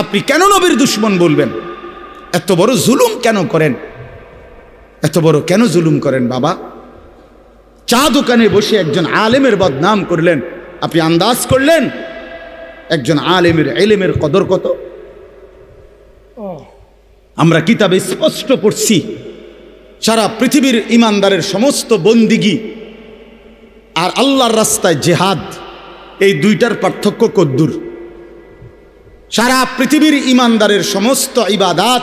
আপনি কেন নবীর দুশ্মন বলবেন? এত বড় জুলুম কেন করেন? এত বড় কেন জুলুম করেন বাবা? চা দোকানে বসে একজন আলেমের বদনাম করলেন। আপনি আন্দাজ করলেন একজন আলেমের এলেমের কদর কত? আমরা কিতাবে স্পষ্ট পড়ছি, সারা পৃথিবীর ইমানদারের সমস্ত বন্দিগি আর আল্লাহর রাস্তায় জেহাদ, এই দুইটার পার্থক্য কদ্দুর। সারা পৃথিবীর ইমানদারের সমস্ত ইবাদাত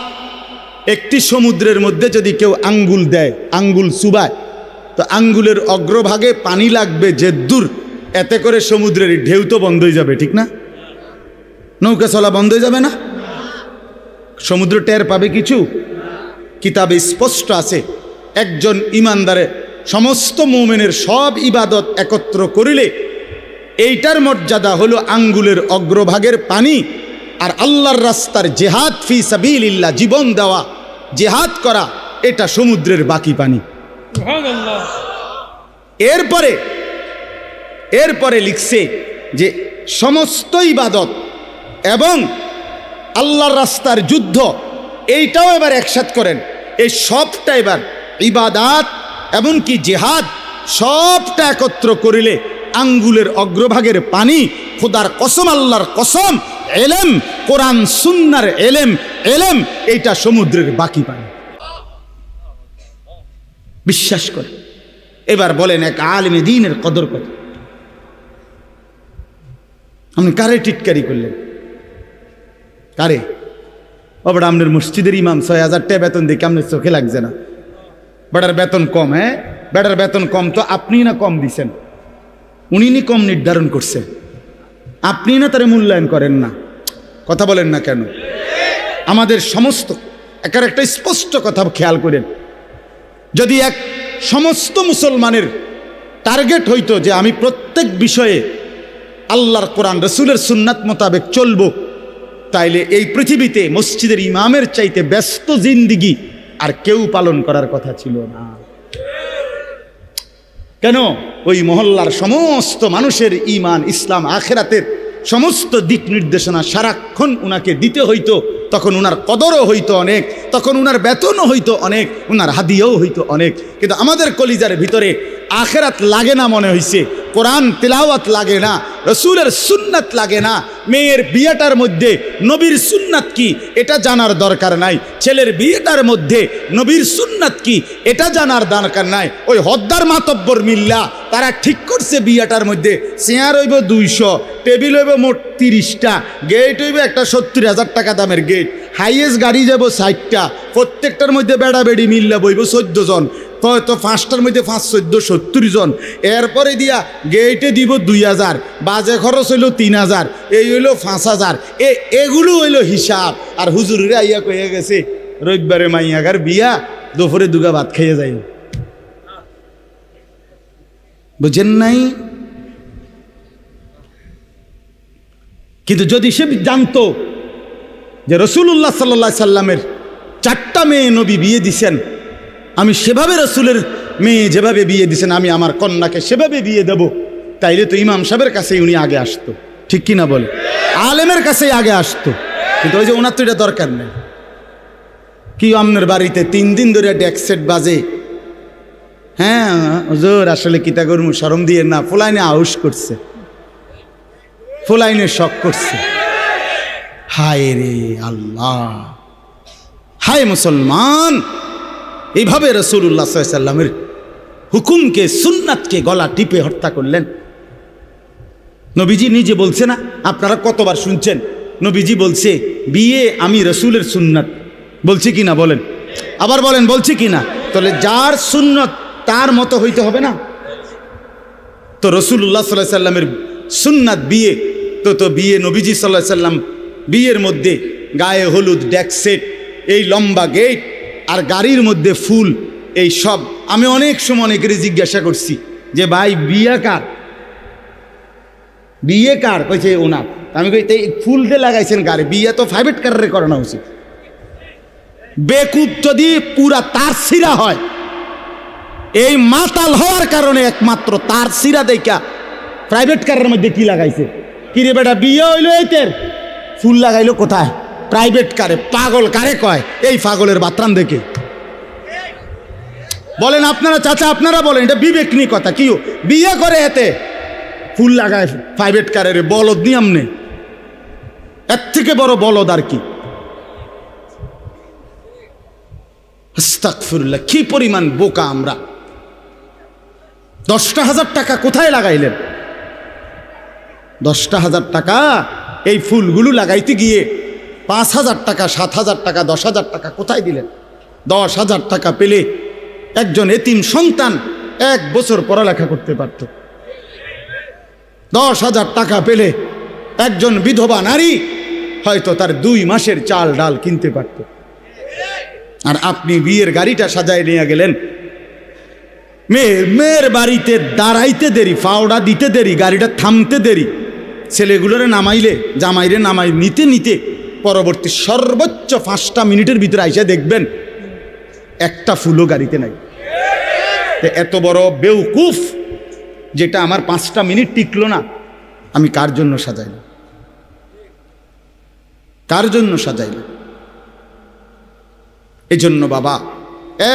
একটি সমুদ্রের মধ্যে যদি কেউ আঙ্গুল দেয়, আঙ্গুল চুবায়, তো আঙ্গুলের অগ্রভাগে পানি লাগবে যে দূর, এতে করে সমুদ্রের ঢেউ তো বন্ধ হয়ে যাবে, ঠিক না? নৌকা চলা বন্ধ হয়ে যাবে না? সমুদ্র টের পাবে কিছু? কিতাবে স্পষ্ট আছে, একজন ইমানদারে সমস্ত মোমেনের সব ইবাদত একত্র করিলে, এইটার মর্যাদা হলো আঙ্গুলের অগ্রভাগের পানি আর আল্লাহর রাস্তার জেহাদ ফি সাবিলিল্লাহ জীবন দেওয়া জেহাদ করা এটা সমুদ্রের বাকি পানি। এরপরে এরপরে লিখছে যে সমস্ত ইবাদত এবং আল্লাহর রাস্তার যুদ্ধ এইটাও এবার একসাথ করেন। এই সবটা এবার ইবাদাত এমনকি জেহাদ সবটা একত্র করিলে আঙ্গুলের অগ্রভাগের পানি খোদার কসম আল্লাহর কসম এলেম, কোরআন, সুন্নার এলেম এলেম, এইটা সমুদ্রের বাকি পানি। বিশ্বাস করে। এবার বলেন, এক আলেমে দিনের কদর কত? আপনি কারে টিটকারি করলেন? কারে? বাবা আপনার মসজিদের ইমাম ছয় হাজার টাকা বেতন দিয়ে আপনার চোখে লাগছে না। বেটার বেতন কম হ্যাঁ? বেটার বেতন কম তো আপনি না কম দিছেন। উনি কম নির্ধারণ করছেন। আপনি না তারে মূল্যায়ন করেন না। কথা বলেন না কেন? আমাদের সমস্ত, একার একটা স্পষ্ট কথা খেয়াল করেন। যদি এক সমস্ত মুসলমানের টার্গেট হইতো যে আমি প্রত্যেক বিষয়ে আল্লাহর কোরআন, রসুলের সুন্নাত মোতাবেক চলবো, তাইলে এই পৃথিবীতে মসজিদের ইমামের চাইতে ব্যস্ত জিন্দিগি আর কেউ পালন করার কথা ছিল না। কেন? ওই মহল্লার সমস্ত মানুষের ইমান ইসলাম আখেরাতের সমস্ত দিক নির্দেশনা সারাক্ষণ উনাকে দিতে হইতো, তখন উনার কদরও হইতো অনেক, তখন উনার বেতনও হইতো অনেক, উনার হাদিয়াও হইতো অনেক। কিন্তু আমাদের কলিজার ভিতরে আখেরাত লাগে না মনে হইছে কোরআন তেলাওয়াত লাগে না, রসুলের সুন্নাত লাগে না, মেয়ের বিয়েটার মধ্যে নবীর সুন্নাত কি, এটা জানার দরকার নাই। ছেলের বিয়েটার মধ্যে নবীর সুন্নাত কি, এটা জানার দরকার নাই। ওই হদ্দার মাতব্বর মিল্লা, তারা ঠিক করছে বিয়েটার মধ্যে। চেয়ার হইব দুইশো, টেবিল হইব মোট তিরিশটা, গেট হইব একটা সত্তর হাজার টাকা দামের গেট। হাইয়েস্ট গাড়ি যাব ষাটটা, প্রত্যেকটার মধ্যে বেড়াবেড়ি মিল্লা বইব চোদ্দ জন। তো পাঁচটার মধ্যে পাঁচ চোদ্দ সত্তর জন। এরপরে দিয়া গেটে দিব দুই হাজার, বাজে খরচ হইল তিন হাজার, এই হইল পাঁচ হাজার। এ, এগুলো হইল হিসাব। আর হুজুরে আইয়া কয়ে গেছে, রবিবারে মাইয়াগার বিয়া, দুপুরে দুগা ভাত খাইয়ে যাই বুঝেন নাই? কিন্তু যদি সে জানতো যে রসুল্লাহ সাল্লা সাল্লামের চারটা মেয়ে নবী বিয়ে দিছেন আমি সেভাবে রসুলের মেয়ে যেভাবে বিয়ে দিছেন, আমি আমার কন্যাকে সেভাবে বিয়ে দেব, তাইলে তো ইমাম সাহেবের কাছেই উনি আগে আসতো। ঠিক কি না বলে? আলেমের কাছেই আগে আসতো। কিন্তু ওই যে ওনার তো এটা দরকার নেই। কি আপনার বাড়িতে তিন দিন ধরে ডেকসেট বাজে? হ্যাঁ জোর আসলে কিতা করব সরম দিয়ে না, ফুলাইনে আউস করছে। ফুলাইনে শখ করছে। হায় রে আল্লাহ। হায় মুসলমান! এইভাবে রসুল্লাহ সাল্লামের হুকুমকে, সুন্নাতকে গলা টিপে হত্যা করলেন। নবীজি নিজে বলছে না, আপনারা কতবার শুনছেন? নবীজি বলছে, বিয়ে আমি রসুলের সুন্নাত। বলছি কি না বলেন? আবার বলেন, বলছি কি না? তাহলে যার সুন্নত, তার মতো হইতে হবে না। তো রসুল্লাহ সাল্লাহ সাল্লামের সুন্নাত বিয়ে, তো তো বিয়ে নবীজি সাল্লাহ সাল্লাম বিয়ের মধ্যে গায়ে হলুদ ডেকসেট এই লম্বা গেট আর গাড়ির মধ্যে ফুল, এই সব। আমি অনেক সময় অনেকের জিজ্ঞাসা করছি যে, ভাই, বিয়ে কার? বিয়ে কার? কইছে ওনার। আমি কই এই ফুল দিয়ে লাগাইছেন গাড়ি, বিয়ে তো প্রাইভেট কারে করানো উচিত। বেকুব যদি পুরা তার সিরা হয়, এই মাতাল হওয়ার কারণে একমাত্র তার সিরা দেখা প্রাইভেট কারের মধ্যে কি লাগাইছে? কিরে বেটা, বিয়ে হইল এইতের। ফুল লাগাইলো কোথায়? প্রাইভেট কারে, পাগল কারে কয়? এই পাগলের বাত্রান দেখে। বলেন, আপনারা চাচা, আপনারা বলেন, এটা বিবেক নিয়ে কথা, কি বিয়ে করে এতে? ফুল লাগায় প্রাইভেট কারের বলদ নিয়ম নেই এর থেকে বড় বলদ আর কি? কি পরিমাণ বোকা আমরা। দশটা হাজার টাকা কোথায় লাগাইলেন? দশটা হাজার টাকা এই ফুলগুলো লাগাইতে গিয়ে পাঁচ হাজার টাকা, সাত হাজার টাকা, দশ হাজার টাকা কোথায় দিলেন? দশ হাজার টাকা পেলে একজন এতিম সন্তান এক বছর পড়ালেখা করতে পারত। দশ হাজার টাকা পেলে একজন বিধবা নারী হয়তো তার দুই মাসের চাল ডাল কিনতে পারত। আর আপনি বিয়ের গাড়িটা সাজায় নিয়ে গেলেন। মেয়ের মেয়ের বাড়িতে দাঁড়াইতে দেরি, ফাওড়া দিতে দেরি, গাড়িটা থামতে দেরি। ছেলেগুলোরে নামাইলে, জামাইরে নামাই নিতে নিতে পরবর্তী সর্বোচ্চ পাঁচটা মিনিটের ভিতরে আইসা দেখবেন, একটা ফুলও গাড়িতে নাই। এত বড় বেউকুফ যেটা আমার পাঁচটা মিনিট টিকলো না, আমি কার জন্য সাজাইলাম? কার জন্য সাজাইলাম? এজন্য বাবা,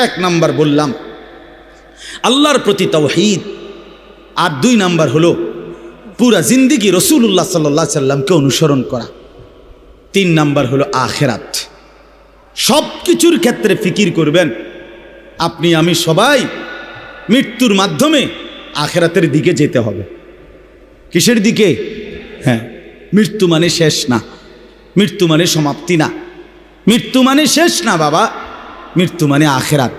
এক নাম্বার বললাম, আল্লাহর প্রতি তৌহিদ। আর দুই নাম্বার হলো, পুরা জিন্দিগি রসুল্লাহ সাল্লাহ সাল্লামকে অনুসরণ করা। তিন নাম্বার হলো আখেরাত। সব কিছুর ক্ষেত্রে ফিকির করবেন। আপনি, আমি সবাই মৃত্যুর মাধ্যমে আখেরাতের দিকে যেতে হবে। কিসের দিকে? হ্যাঁ মৃত্যু মানে শেষ না। মৃত্যু মানে সমাপ্তি না। মৃত্যু মানে শেষ না, বাবা। মৃত্যু মানে আখেরাত।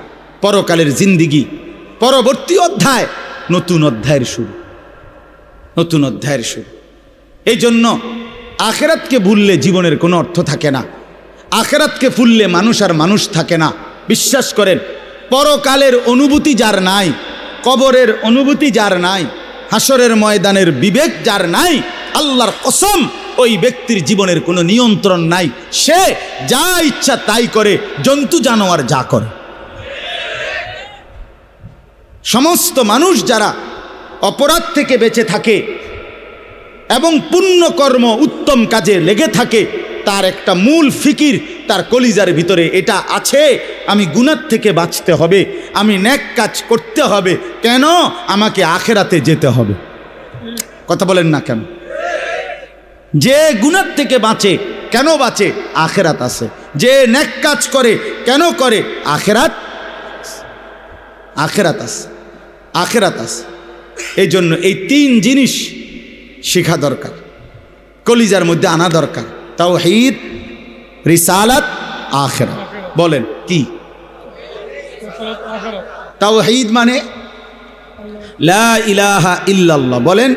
পরকালের জিন্দিগি। পরবর্তী অধ্যায়, নতুন অধ্যায়ের শুরু। নতুন অধ্যায়ের শুরু। এই জন্য আখেরাতকে ভুললে জীবনের কোনো অর্থ থাকে না। আখেরাতকে ভুললে মানুষ আর মানুষ থাকে না। বিশ্বাস করেন, পরকালের অনুভূতি যার নাই, কবরের অনুভূতি যার নাই, হাসরের ময়দানের বিবেক যার নাই, আল্লাহর কসম ওই ব্যক্তির জীবনের কোনো নিয়ন্ত্রণ নাই। সে যা ইচ্ছা তাই করে, জন্তু জানোয়ার যা করে। সমস্ত মানুষ যারা অপরাধ থেকে বেঁচে থাকে এবং পুণ্যকর্ম উত্তম কাজে লেগে থাকে, তার একটা মূল ফিকির তার কলিজার ভিতরে এটা আছে। আমি গুনার থেকে বাঁচতে হবে, আমি ন্যাক কাজ করতে হবে, কেন? আমাকে আখেরাতে যেতে হবে। কথা বলেন না কেন? যে গুনার থেকে বাঁচে, কেন বাঁচে? আখেরাত আছে। যে ন্যাক কাজ করে, কেন করে? আখেরাত আখেরাত আছে। আখেরাত আছে। এই জন্য এই তিন জিনিস শেখা দরকার, কলিজার মধ্যে আনা দরকার। তাও হিদ রিসালাত আখেরা বলেন, কি? তাও হিদ মানে লা ইলাহা ইল্লাল্লাহ। বলেন,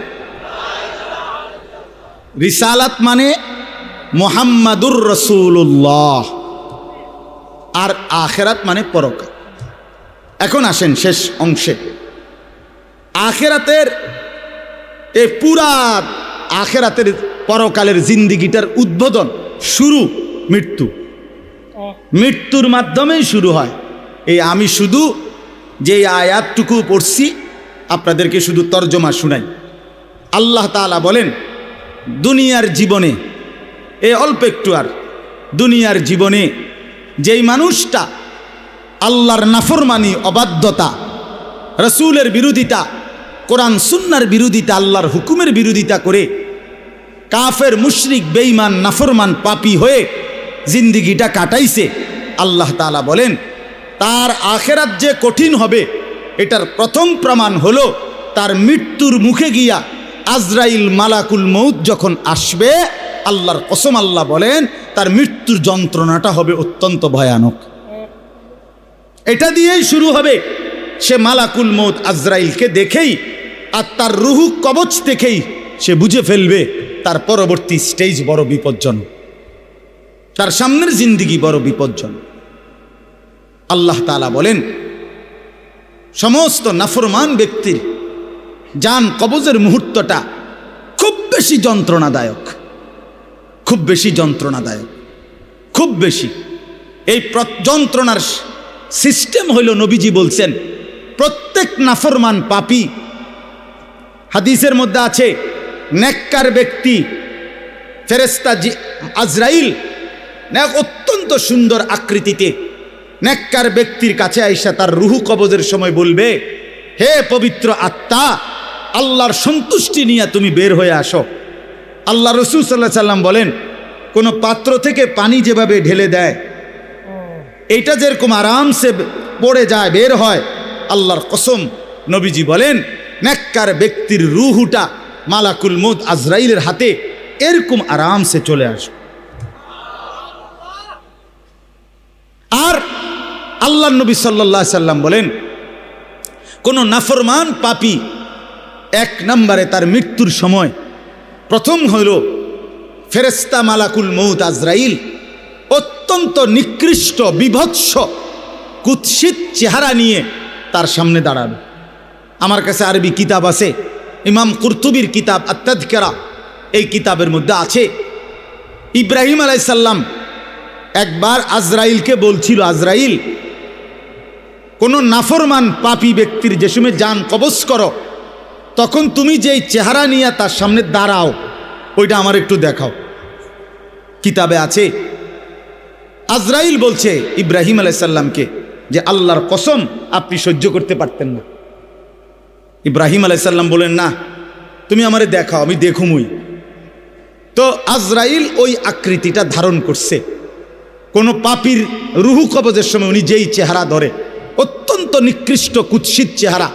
রিসালাত মানে মোহাম্মদুর রসুল্লাহ আর আখেরাত মানে পরকাল। এখন আসেন শেষ অংশে। আখেরাতের এ পুরা আখেরাতের পরকালের জিন্দিগিটার উদ্বোধন শুরু মৃত্যু। মৃত্যুর মাধ্যমেই শুরু হয়। এই আমি শুধু যে আয়াতটুকু পড়ছি আপনাদেরকে শুধু তর্জমা শুনাই। আল্লাহ তাআলা বলেন দুনিয়ার জীবনে এ অল্প একটু আর দুনিয়ার জীবনে যেই মানুষটা আল্লাহর নাফরমানি অবাধ্যতা রসুলের বিরোধিতা কোরআন সুন্নার বিরোধিতা, আল্লাহর হুকুমের বিরোধিতা করে কাফের মুশরিক, বেঈমান, নাফরমান, পাপি হয়ে জিন্দিগিটা কাটাইছে। আল্লাহ তাআলা বলেন, তার আখেরাত যে কঠিন হবে, এটার প্রথম প্রমাণ হলো, তার মৃত্যুর মুখে গিয়া আজরাইল মালাকুল মৌত যখন আসবে, আল্লাহর কসম আল্লাহ বলেন, তার মৃত্যুর যন্ত্রণাটা হবে অত্যন্ত ভয়ানক। এটা দিয়েই শুরু হবে। সে মালাকুল মৌত আজরাইলকে দেখেই আর তার রুহু কবচ দেখেই সে বুঝে ফেলবে তার পরবর্তী স্টেজ বড় বিপজ্জন, তার সামনের জিন্দিগি বড় বিপজ্জন। আল্লাহ তালা বলেন, সমস্ত নাফরমান ব্যক্তির যান কবজের মুহূর্তটা খুব বেশি যন্ত্রণাদায়ক, খুব বেশি যন্ত্রণাদায়ক, খুব বেশি। এই যন্ত্রণার সিস্টেম হইল নবীজি বলছেন, প্রত্যেক নাফরমান পাপি হাদিসের মধ্যে আছে, নেককার ব্যক্তি ফেরেস্তা জি আজরাইল ন্যাক অত্যন্ত সুন্দর আকৃতিতে নেককার ব্যক্তির কাছে আইসা তার রুহু কবজের সময় বলবে, হে পবিত্র আত্মা, আল্লাহর সন্তুষ্টি নিয়ে তুমি বের হয়ে আসো। আল্লাহ রসুল সাল্লাহ সাল্লাম বলেন, কোনো পাত্র থেকে পানি যেভাবে ঢেলে দেয়, এইটা যেরকম আরামসে পড়ে যায়, বের হয়, আল্লাহর কসম নবীজি বলেন ন্যাক্কার ব্যক্তির রুহুটা মালাকুল মুদ আজরাইলের হাতে এরকম আরামসে চলে আসে আর আল্লাহ নবী সাল্লাহ সাল্লাম বলেন, কোনো নাফরমান পাপি এক নম্বরে তার মৃত্যুর সময় প্রথম হইল ফেরেস্তা মালাকুল মৌত আজরাইল, অত্যন্ত নিকৃষ্ট, বিভৎস, কুৎসিত চেহারা নিয়ে তার সামনে দাঁড়াবে। আমার কাছে আরবি কিতাব আছে। ইমাম কুর্তুবির কিতাব আত্মাধিকারা এই কিতাবের মধ্যে আছে। ইব্রাহিম আলাইসাল্লাম একবার আজরাইলকে বলছিল, আজরাইল, কোনো নাফরমান পাপি ব্যক্তির যে সময় যান, কবচ করো। তখন তুমি যেই চেহারা নিয়ে তার সামনে দাঁড়াও, ওইটা আমার একটু দেখাও। কিতাবে আছে। আজরাইল বলছে ইব্রাহিম আলাইসাল্লামকে যে, আল্লাহর কসম, আপনি সহ্য করতে পারতেন না। ইব্রাহিম আলাইসাল্লাম বলেন, না, তুমি আমারে দেখাও, আমি দেখুমই। তো আজরাইল ওই আকৃতিটা ধারণ করছে। কোনো পাপির রুহু কবজের সময় উনি যেই চেহারা ধরে, অত্যন্ত নিকৃষ্ট, কুৎসিত চেহারা।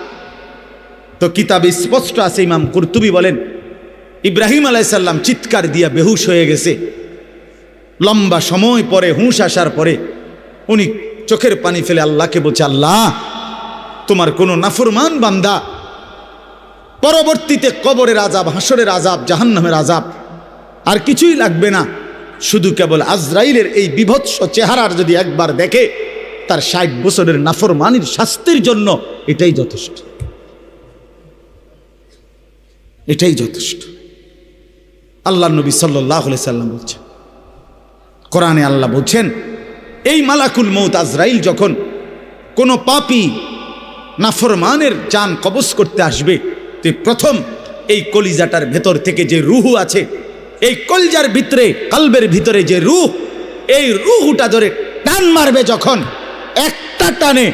তো কিতাবে স্পষ্ট আছে, ইমাম কুরতুবি বলেন, ইব্রাহিম আলাইসাল্লাম চিৎকার দিয়া বেহুশ হয়ে গেছে। লম্বা সময় পরে, হুঁশ আসার পরে, উনি চোখের পানি ফেলে আল্লাহকে বলছে, আল্লাহ, তোমার কোনো নাফরমান বান্দা পরবর্তীতে কবরের আজাব হাসরের আজাব জাহান্নামের আজাব আর কিছুই লাগবে না। শুধু কেবল আজরাইলের এই বিভৎস চেহারার যদি একবার দেখে, তার ষাট বছরের নাফরমানির শাস্তির জন্য এটাই যথেষ্ট। এটাই যথেষ্ট। আল্লাহ নবী সাল্লাহ সাল্লাম বলছেন, কোরআনে আল্লাহ বলছেন, এই মালাকুল মৌত আজরাইল যখন কোনো পাপি নাফরমানের যান কবজ করতে আসবে তে প্রথম এই কলিজাটার ভেতর থেকে যে রুহু আছে, এই কলজার ভিতরে, কালবের ভিতরে যে রুহ, এই রুহুটা ধরে টান মারবে যখন একটা টানে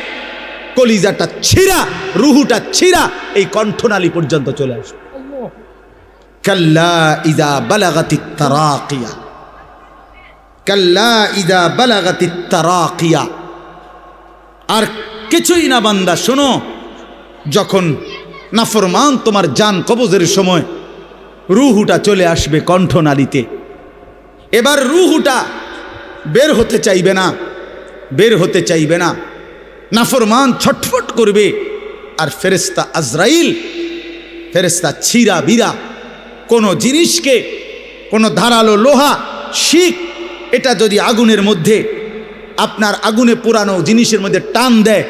কলিজাটা ছিঁড়া, রুহুটা ছিঁড়া, এই কণ্ঠনালী পর্যন্ত চলে আসবে। কাল্লা ইদা বালাগাতি তারাকিয়া। কাল্লা ইদা বালাগাতি তারাকিয়া। আর কিছুই না বান্দা, শোনো, যখন নাফরমান তোমার জান কবজের সময়। রুহুটা চলে আসবে কণ্ঠনালীতে। এবার রুহুটা বের হতে চাইবে না, বের হতে চাইবে না। নাফরমান ছটফট করবে, আর ফেরেস্তা আজরাইল ফেরেস্তা ছিরা বিরা কোনো জিনিসকে, কোনো ধারালো লোহা, শিখ, এটা যদি আগুনের মধ্যে, আপনার আগুনে পুরানো জিনিসের মধ্যে টান দেয়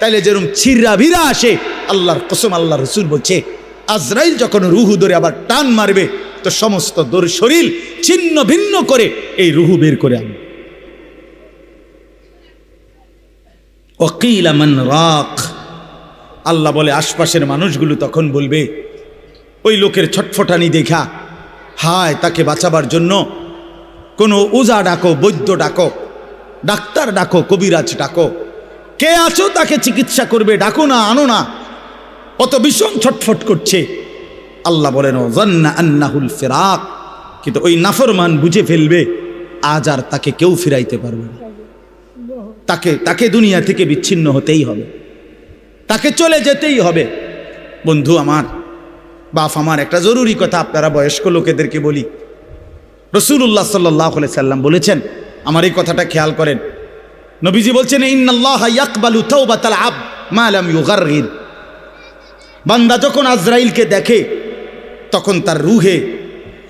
তাহলে যেরকম ছিররা ভিরা আসে আল্লাহর কসম আল্লাহ রসুল বলছে, আজরাইল যখন রুহু ধরে আবার টান মারবে, তো সমস্ত দোর শরীর ছিন্ন ভিন্ন করে এই রুহু বের করে আনবে। অকিলামান রাখ আল্লাহ বলে, আশপাশের মানুষগুলো তখন বলবে, ওই লোকের ছটফটানি দেখা, হায়, তাকে বাঁচাবার জন্য কোনো ওজা ডাকো, বৈদ্য ডাকো, ডাক্তার ডাকো, কবিরাজ ডাকো, কে আছো তাকে চিকিৎসা করবে, ডাকো না, আনো না। অত ভীষণ ছটফট করছে। আল্লাহ বলেন জান্না আন্নাহুল ফেরাক। কিন্তু ওই নাফরমান বুঝে ফেলবে, আজ আর তাকে কেউ ফিরাইতে পারবে না। তাকে তাকে দুনিয়া থেকে বিচ্ছিন্ন হতেই হবে। তাকে চলে যেতেই হবে। বন্ধু আমার, বাপ আমার, একটা জরুরি কথা আপনারা বয়স্ক লোকেদেরকে বলি। রসুল্লাহ সাল্লাহ সাল্লাম বলেছেন, আমার এই কথাটা খেয়াল করেন। নবীজি বলছেন, ইন্নাল্লাহ ইয়াকবালু তাওবাতাল আব মা লাম ইউগাররির বান্দা যখন আজরাইলকে দেখে, তখন তার রুহে,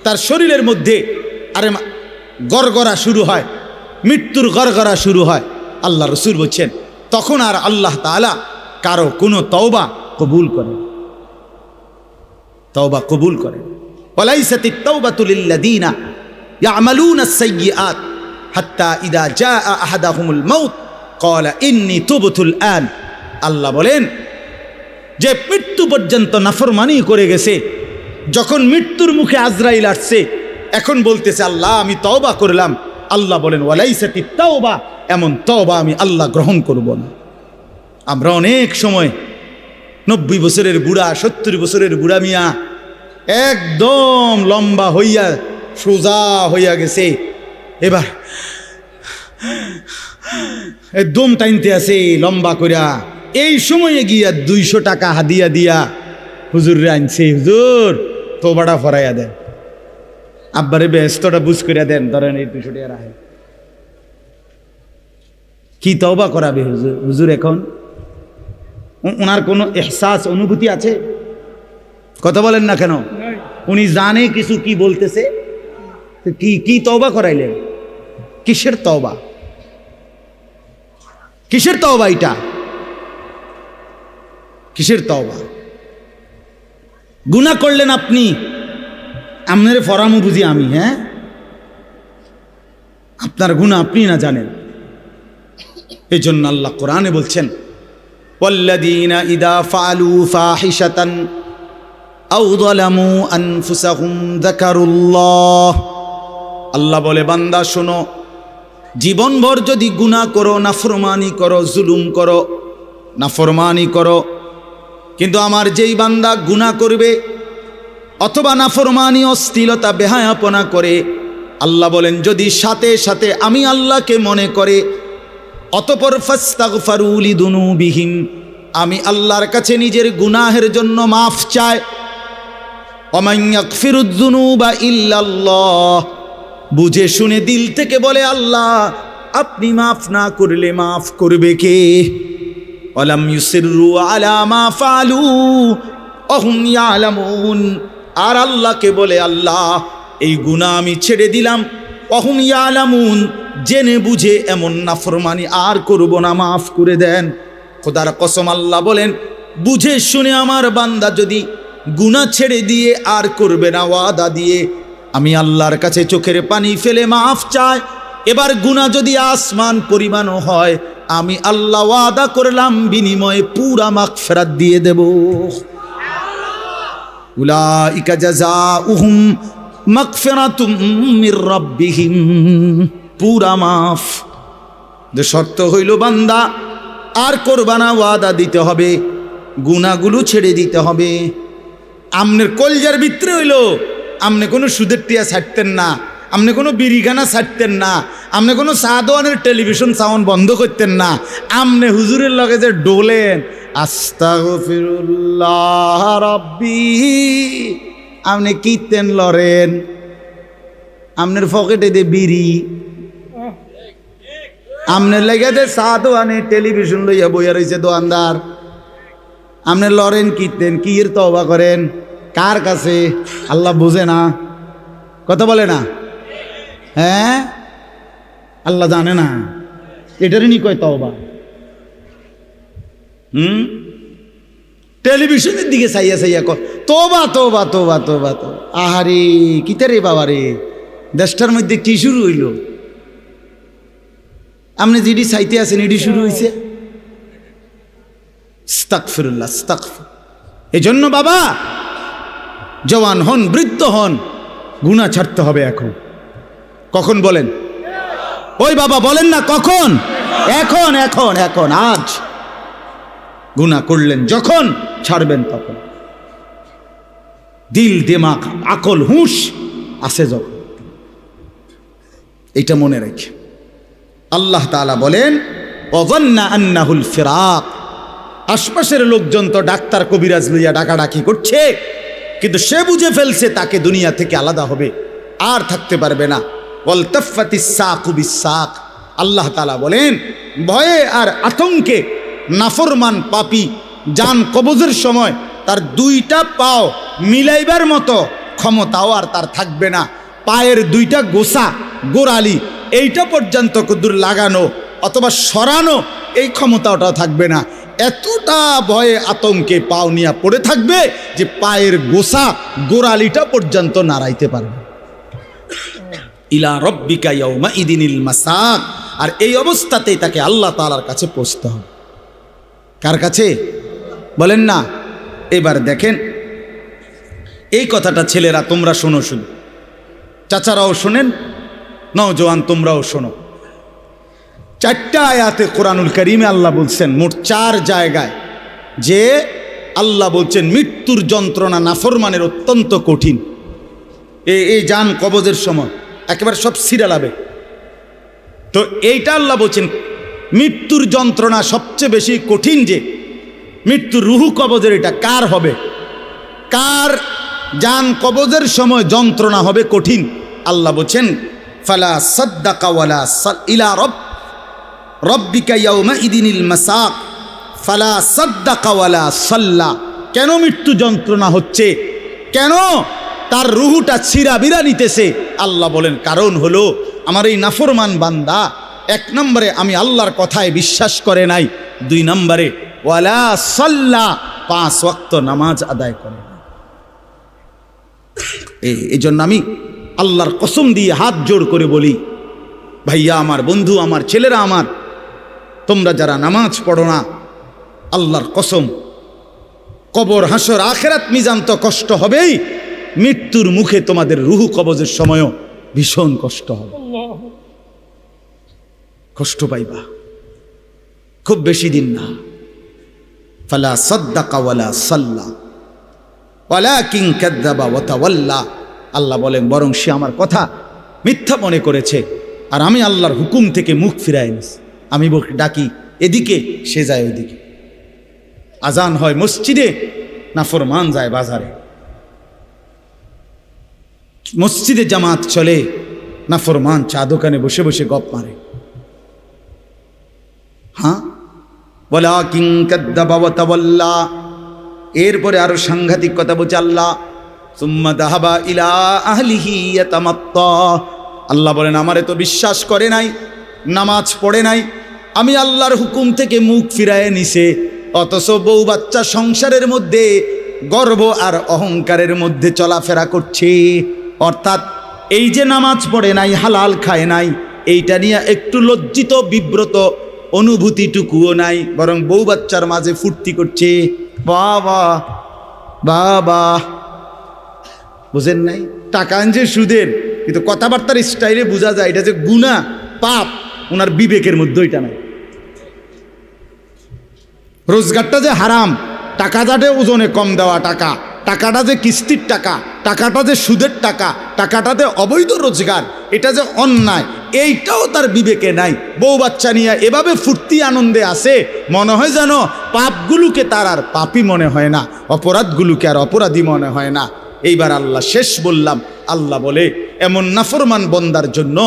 তার শরীরের মধ্যে আরে গড়গড়া শুরু হয়, মৃত্যুর গড়গড়া শুরু হয়, আল্লাহ রসুল বলছেন, তখন আর আল্লাহ তাআলা কারও কোনো তওবা কবুল করেন তওবা কবুল করেন ওয়ালাইসাতি তাওবাতু লিল্লাযীনা ইয়ামালুনা আস-সাইয়্যাত হাত্তা ইদা জাআ আহাদাহুমুল মাউত। ক্বালা ইন্নী তুবতুল আন। আল্লাহ বলেন যে মৃত্যু পর্যন্ত নাফরমানি করে গেছে, যখন মৃত্যুর মুখে আজরাইল আসছে, এখন বলতেছে, আল্লাহ, আমি তওবা করলাম। আল্লাহ বলেন ওয়ালাইসাতি তাওবা। এমন তওবা আমি আল্লাহ গ্রহণ করব না। আমরা অনেক সময় নব্বই বছরের বুড়া, সত্তর বছরের বুড়া মিয়া একদম লম্বা হইয়া, সোজা হইয়া গেছে। এবার দম টাইনতে আছে লম্বা কইরা। এই সময়ে গিয়া দুইশো টাকা হাদিয়া দিয়া হুজুর আনছে হুজুর তোবাটা ফরাইয়া দেন। আব্বারে ব্যস্তটা বুঝ করিয়া দেন ধরেন এই দুইশো টাকা রাখে কি তওবা করাবে হুজুর? হুজুর এখন ওনার কোনো এহসাস অনুভূতি আছে? কথা বলেন না কেন? উনি জানে কিছু কি বলতেছে? কি কি তওবা করাইলেন? কিসের তওবা? কিসের তওবা এটা? কিসের তওবা গুনাহ করলেন আপনি আপনার ফরামু বুঝি আমি হ্যাঁ আপনার গুনাহ আপনি না জানেন এই জন্য আল্লাহ কোরআনে বলছেন والذين إذا فعلوا فاحشة أو ظلموا أنفسهم ذكروا الله আল্লাহ বলে বান্দা শোনো জীবনভর যদি গুণা করো নাফরমানি করো জুলুম করো নাফরমানি করো কিন্তু আমার যেই বান্দা গুণা করবে অথবা নাফরমানি অস্থিলতা বেহায়াপনা করে, আল্লাহ বলেন, যদি সাথে সাথে আমি আল্লাহকে মনে করে, অতপর ফাস্তাগফারুলি দুনুবিহিম আমি আল্লাহর কাছে নিজের গুনাহের জন্য মাফ চাই। অমাইয়াকফিরুদ্দুনুবা ইল্লাল্লাহ, বুঝে শুনে দিল থেকে বলে, আল্লাহ, আপনি মাফ না করলে মাফ করবে কে? আর আল্লাহকে বলে, আল্লাহ, এই গুনাহ আমি ছেড়ে দিলাম। অহুম ইয়ালামুন, জেনে বুঝে এমন নাফরমানি আর করব না, মাফ করে দেন। খোদার কসম আল্লাহ বলেন, বুঝে শুনে আমার বান্দা যদি গুণা ছেড়ে দিয়ে আর করবে না, ওয়াদা দিয়ে, আমি আল্লাহর কাছে চোখের পানি ফেলে মাফ চাই। এবার গুণা যদি আসমান পরিমাণও হয় আমি আল্লাহ ওয়াদা করলাম, বিনিময়ে পুরা মাখ ফেরাত দিয়ে দেব। উলাইকা জাযাউহুম মাগফিরাতুম মির রাব্বিহিম। পুরা মাফ। যে শর্ত হইল, বান্দা, আর করবানা ওয়াদা দিতে হবে গুনাগুলো ছেড়ে দিতে হবে। আমনের কলজার ভিতরে হইল, আমনে কোনো সুদের টিয়া ছাড়তেন না। আপনি কোনো বিরিখানা ছাড়তেন না আপনি কোনো সাদওয়ানের টেলিভিশন সাউন্ড বন্ধ করতেন না, আমনে হুজুরের লগে যে ডোলেন, আস্তাগফিরুল্লাহ রব্বি আপনি কীর্তেন লরেন আপনার পকেটে দে বিড়ি আমনের লেগে দে চা টেলিভিশন লইয়া বইয়া রয়েছে দোয়ানদার আপনি লরেন কীর্তেন কির তবা করেন, কার কাছে, আল্লাহ বুঝে না, কথা বলে না। হ্যাঁ? আল্লাহ জানে না। এটারই নি কয় তওবা। হুম? টেলিভিশনের দিকে চাইয়া চাইয়া ক তোবা তোবা তোবা তোবা তো আহারে, কিতে রে বাবা রে? দেশটার মধ্যে কি শুরু হইল? আপনি যেটি চাইতে আছেন, এটি শুরু হয়েছে এই জন্য বাবা, জওয়ান হন, বৃদ্ধ হন গুণা ছাড়তে হবে এখন। কখন বলেন? ওই বাবা, বলেন না, কখন? এখন এখন এখন, আজ। গুণা করলেন যখন, ছাড়বেন তখন। দিল, দিমাগ, আকল, হুঁশ আসে যখন। এটা মনে রেখে। আল্লাহ তাআলা বলেন অজন্না আন্নাহুল ফেরাক। আশপাশের লোকজন তো ডাক্তার কবিরাজ লইয়া ডাকাডাকি করছে, কিন্তু সে বুঝে ফেলছে তাকে দুনিয়া থেকে আলাদা হবে, আর থাকতে পারবে না। আল্লাহ বলেন, ভয়ে আর আতঙ্কে নাফরমান পাপি যান কবজের সময় তার দুইটা পাও মিলাইবার মতো ক্ষমতাও আর তার থাকবে না। পায়ের দুইটা গোসা, গোড়ালি, এইটা পর্যন্ত কদ্দুর লাগানো অথবা সরানো এই ক্ষমতাটাও থাকবে না। এতটা ভয়ে আতঙ্কে পাও নিয়া পড়ে থাকবে যে পায়ের গোসা, গোড়ালিটা পর্যন্ত নাড়াইতে পারবে ইলা রব্বিকা ইয়াউমা ইদিনিল মাসাক। আর এই অবস্থাতেই তাকে আল্লাহ তাআলার কাছে পৌঁছতে হবে। কার কাছে? বলেন না। এবার দেখেন, এই কথাটা ছেলেরা তোমরা শোনো শুনো চাচারাও শোনেন, নওজোয়ান তোমরাও শোনো। চারটা আয়াতে কোরআনুল করিমে আল্লাহ বলছেন, মোট চার জায়গায় যে আল্লাহ বলছেন, মৃত্যুর যন্ত্রণা নাফরমানের অত্যন্ত কঠিন। এই এই যান কবজের সময়। একেবারে সব সিরালাবে তো এইটা আল্লাহ বলছেন, মৃত্যুর যন্ত্রণা সবচেয়ে বেশি কঠিন যে, মৃত্যুর রুহু কবজের এটা কার হবে? কার যান কবজের সময় যন্ত্রণা হবে কঠিন? আল্লাহ বলছেন, ফালা সাদ্দাকা ওয়ালা সাল- ইলা রব ফালা সাল্লা। কেন মৃত্যু যন্ত্রণা হচ্ছে? কেন? তার রুহুটা ছিঁড়া বিরা নিতেছে। আল্লাহ বলেন, কারণ হলো আমার এই নাফরমান বান্দা, এক নম্বরে আমি আল্লাহর কথায় বিশ্বাস করে নাই, দুই নম্বরে ওয়ালা সাল্লা, পাঁচ ওয়াক্ত নামাজ আদায় করে এই- এই জন্য আমি আল্লাহর কসম দিয়ে হাত জোড় করে বলি, ভাইয়া আমার বন্ধু, আমার ছেলেরা আমার, তোমরা যারা নামাজ পড়ো না, আল্লাহর কসম, কবর, হাসর, আখেরাত মিজান তো কষ্ট হবেই মৃত্যুর মুখে তোমাদের রুহু কবজের সময়ও ভীষণ কষ্ট হবে। কষ্ট পাইবা। খুব বেশি দিন না। ফালা সদ্দাকা ওয়ালা সাল্লা। ওয়ালা কিং কাদ্দাবা ওয়াতাওয়াল্লা আল্লাহ বলেন, বরং সে আমার কথা মিথ্যা মনে করেছে, আর আমি আল্লাহর হুকুম থেকে মুখ ফিরাই আমি ডাকি, এদিকে, সে যায় ওইদিকে। আজান হয় মসজিদে না ফরমান যায় বাজারে। মসজিদে জামাত চলে, না ফরমান চা দোকানে বসে বসে গপ মারে। হ্যাঁ? বলা কিং কাদ্দাবা ওয়াতাওয়াল্লা এরপরে আরও সাংঘাতিক কথা বলছে আল্লাহ। সুম্মা দাহাবা ইলা আহলিহি ইয়াতামাত্তা। আল্লাহ বলেন, আমারে তো বিশ্বাস করে নাই, নামাজ পড়ে নাই। আমি আল্লাহর হুকুম থেকে মুখ ফিরায় নিছে, অথচ বউ বাচ্চা সংসারের মধ্যে, গর্ব আর অহংকারের মধ্যে চলাফেরা করছে। অর্থাৎ এই যে নামাজ পড়ে নাই, হালাল খায় নাই, এইটা নিয়ে একটু লজ্জিত, বিব্রত অনুভূতিটুকুও নাই, বরং বউ বাচ্চার মাঝে ফুর্তি করছে। বাবা বাবা। বুঝেন নাই? টাকা আনছে সুদের, কিন্তু কথাবার্তার স্টাইলে বোঝা যায়, এটা যে গুণা, পাপ, ওনার বিবেকের মধ্যে ওইটা নাই। রোজগারটা যে হারাম, টাকা যাতে ওজনে কম দেওয়া টাকা, টাকাটা যে কিস্তির টাকা টাকাটা যে সুদের টাকা, টাকাটা যে অবৈধ রোজগার, এটা যে অন্যায়, এইটাও তার বিবেকে নাই। বউ বাচ্চা নিয়ে এভাবে ফুর্তি আনন্দে আসে মনে হয় যেন পাপগুলোকে তার আর পাপই মনে হয় না, অপরাধগুলোকে আর অপরাধী মনে হয় না। এইবার আল্লাহ শেষ বললাম, আল্লাহ বলে, এমন নাফরমান বন্দার জন্য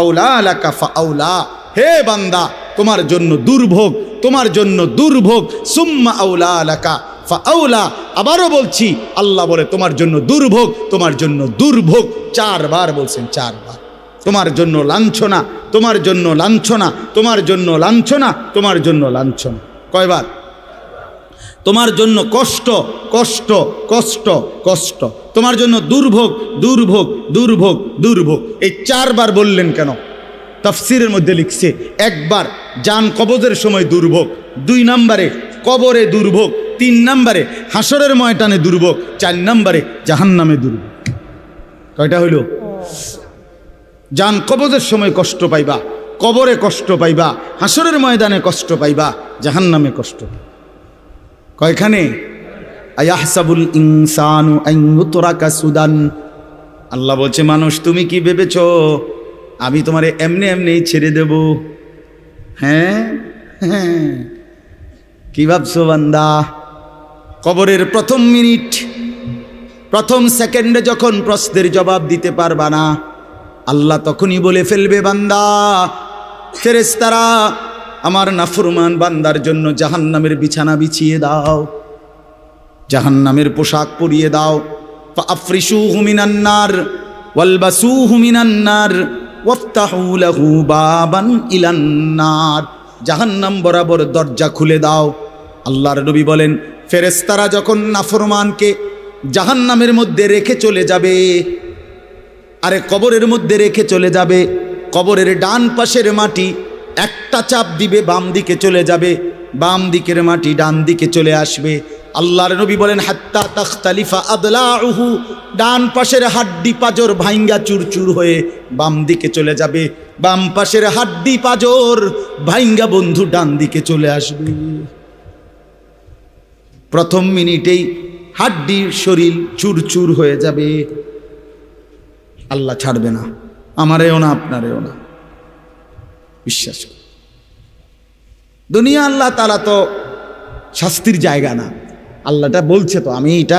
আউলা আলা কাফা আউলা। হে বান্দা, তোমার জন্য দুর্ভোগ, তোমার জন্য দুর্ভোগ, সুম্মা আউলা আলাকা। ফা আউলা আবারও বলছি, আল্লাহ বলে, তোমার জন্য দুর্ভোগ, তোমার জন্য দুর্ভোগ। চারবার বলছেন, চারবার। তোমার জন্য লাঞ্ছনা, তোমার জন্য লাঞ্ছনা, তোমার জন্য লাঞ্ছনা, তোমার জন্য লাঞ্ছনা। কয়বার? তোমার জন্য কষ্ট কষ্ট কষ্ট কষ্ট। তোমার জন্য দুর্ভোগ দুর্ভোগ দুর্ভোগ দুর্ভোগ। এই চারবার বললেন কেন? তফসিরের মধ্যে লিখছে, একবার যান কবজের সময় দুর্ভোগ, দুই নম্বরে কবরে দুর্ভোগ, তিন নম্বরে হাসরের ময়টানে দুর্ভোগ, চার নম্বরে জাহান্নামে দুর্ভোগ। কয়টা হইল? যান কবজের সময় কষ্ট পাইবা, কবরে কষ্ট পাইবা হাসরের ময়দানে কষ্ট পাইবা, জাহান্নামে কষ্ট কয়খানে? সুদান। আল্লাহ বলছে, মানুষ, তুমি কি ভেবেছ আমি তোমারে এমনি এমনি ছেড়ে দেব? হ্যাঁ? হ্যাঁ। কি ভাবছ বান্দা? কবরের প্রথম মিনিট, প্রথম সেকেন্ডে যখন প্রশ্নের জবাব দিতে পারবা না, আল্লাহ তখনই বলে ফেলবে, বান্দা ফেরেস্তারা আমার নাফরমান বান্দার জন্য জাহান্নামের বিছানা বিছিয়ে দাও, জাহান্নামের পোশাক পরিয়ে দাও আফরিসু হুমিনান্নার ওয়ালবাসু হুমিনান্নার ওয়াফতাহু লাহু বাবান ইলান্নার জাহান্নাম বরাবর দরজা খুলে দাও। আল্লাহর নবী বলেন ফেরেস্তারা যখন নাফরমানকে জাহান্নামের মধ্যে রেখে চলে যাবে, আরে কবরের মধ্যে রেখে চলে যাবে, কবরের ডান পাশের মাটি একটা চাপ দিবে, বাম দিকে চলে যাবে, বাম দিকের মাটি ডান দিকে চলে আসবে। আল্লাহর নবী বলেন, হাত্তা তাখতালিফা আদলাউহু, ডান পাশের হাড্ডি পাজর ভাইঙ্গা চুরচুর হয়ে বাম দিকে চলে যাবে। বাম পাশের হাড্ডি পাজর, ভাইঙ্গা বন্ধু ডান দিকে চলে আসবে। প্রথম মিনিটেই হাড্ডির শরীর চুরচুর হয়ে যাবে। আল্লাহ ছাড়বে না, আমারেও না, আপনারেও না। বিশ্বাস দুনিয়া আল্লাহ তালা তো শাস্তির জায়গা না। আল্লাহটা বলছে তো, আমি এটা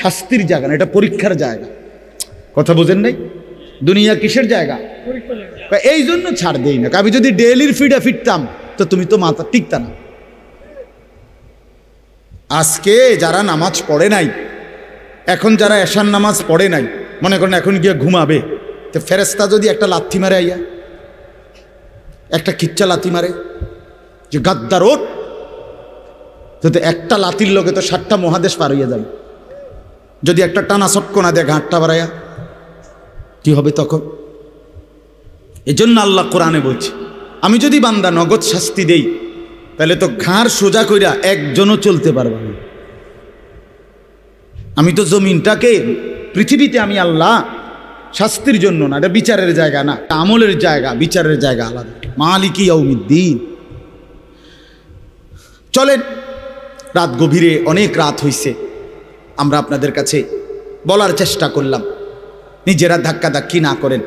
শাস্তির জায়গা না, এটা পরীক্ষার জায়গা। কথা বোঝেন নাই? দুনিয়া কিসের জায়গা? এই জন্য ছাড় দেই না। আমি যদি ডেলির ফিডে ফিরতাম, তো তুমি তো মাথা টিকতা না। আজকে যারা নামাজ পড়ে নাই, এখন যারা এশান নামাজ পড়ে নাই, মনে করেন এখন গিয়ে ঘুমাবে, তো ফেরেস্তা যদি একটা লাথি মারে আইয়া, একটা কিচ্চা লাথি মারে, যে গাদ্দার ওট তো একটা লাতির লোকে তো সাতটা মহাদেশ পার হইয়া যাবে যদি একটা টানা সটকোনা দেয় ঘাটটা বাড়াইয়া, কি হবে তখন? এজন্য আল্লাহ কোরআনে বলছে, আমি যদি বান্দা নগদ শাস্তি দেই, তাহলে তো ঘাড় সোজা কইরা একজনও চলতে পারবে না। আমি তো জমিনটাকে, পৃথিবীতে আমি আল্লাহ শাস্তির জন্য না, এটা বিচারের জায়গা না আমলের জায়গা, বিচারের জায়গা আলাদা। মালিকি ইয়াউমিদ্দিন। চলেন, রাত গভীরে অনেক রাত হইছে, আমরা আপনাদের কাছে বলার চেষ্টা করলাম, নিজেরা ধাক্কা ধাক্কি না করেন।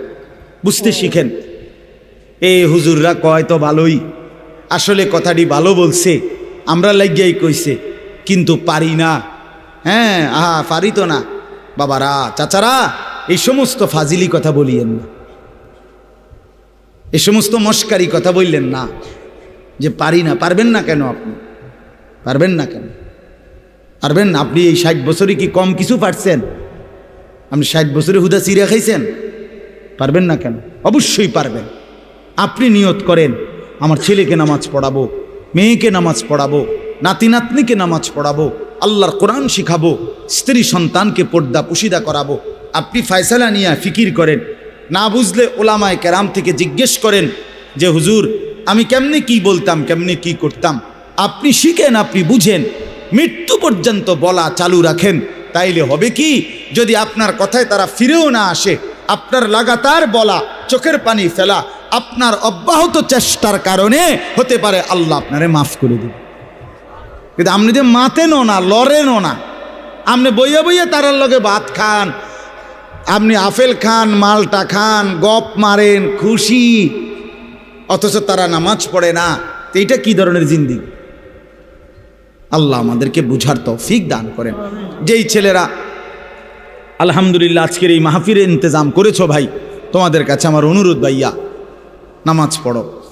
বুঝতে শিখেন। এ হুজুররা কয় তো ভালোই। আসলে কথাটি ভালো বলছে, আমরা লাগিয়াই কইছে, কিন্তু পারি না। হ্যাঁ আহা, পারি তো না। বাবারা, চাচারা, এই সমস্ত ফাজিলি কথা বলিয়েন না। এই সমস্ত মস্কারি কথা বললেন না। যে পারি না, পারবেন না কেন আপনি? পারবেন না কেন? পারবেন আপনি এই ষাট বছরে কি কম কিছু পারছেন? আপনি ষাট বছরে হুদা চিড়া খাইছেন? পারবেন না কেন? অবশ্যই পারবেন। আপনি নিয়ত করেন, আমার ছেলেকে নামাজ পড়াবো, মেয়েকে নামাজ পড়াবো নাতি নাতনিকে নামাজ পড়াবো, আল্লাহর কোরআন শিখাবো, স্ত্রী সন্তানকে পর্দা পুশিদা করাবো। আপনি ফয়সালা নিয়ে ফিকির করেন, না বুঝলে ওলামায় কেরাম থেকে জিজ্ঞেস করেন যে, হুজুর, আমি কেমনে কি বলতাম, কেমনে কি করতাম? আপনি শিখেন, আপনি বুঝেন, মৃত্যু পর্যন্ত বলা চালু রাখেন। তাইলে হবে কি, যদি আপনার কথায় তারা ফিরেও না আসে আপনার লাগাতার বলা, চোখের পানি ফেলা, আপনার অব্যাহত চেষ্টার কারণে হতে পারে আল্লাহ আপনারে মাফ করে দিন কিন্তু আপনি যে মাতেনও না লড়েনও না, আপনি বইয়ে বইয়ে তারার লগে ভাত খান, আপনি আপেল খান, মালটা খান, গপ মারেন, খুশি, অথচ তারা নামাজ পড়ে না, তো এইটা কি ধরনের জিন্দি আল্লাহ আমাদেরকে বুঝার তৌফিক দান করেন। যেই ছেলেরা আলহামদুলিল্লাহ আজকের এই মাহফিরের ইন্তজাম করেছ ভাই? তোমাদের কাছে আমার অনুরোধ ভাইয়া নামাজ পড়ো।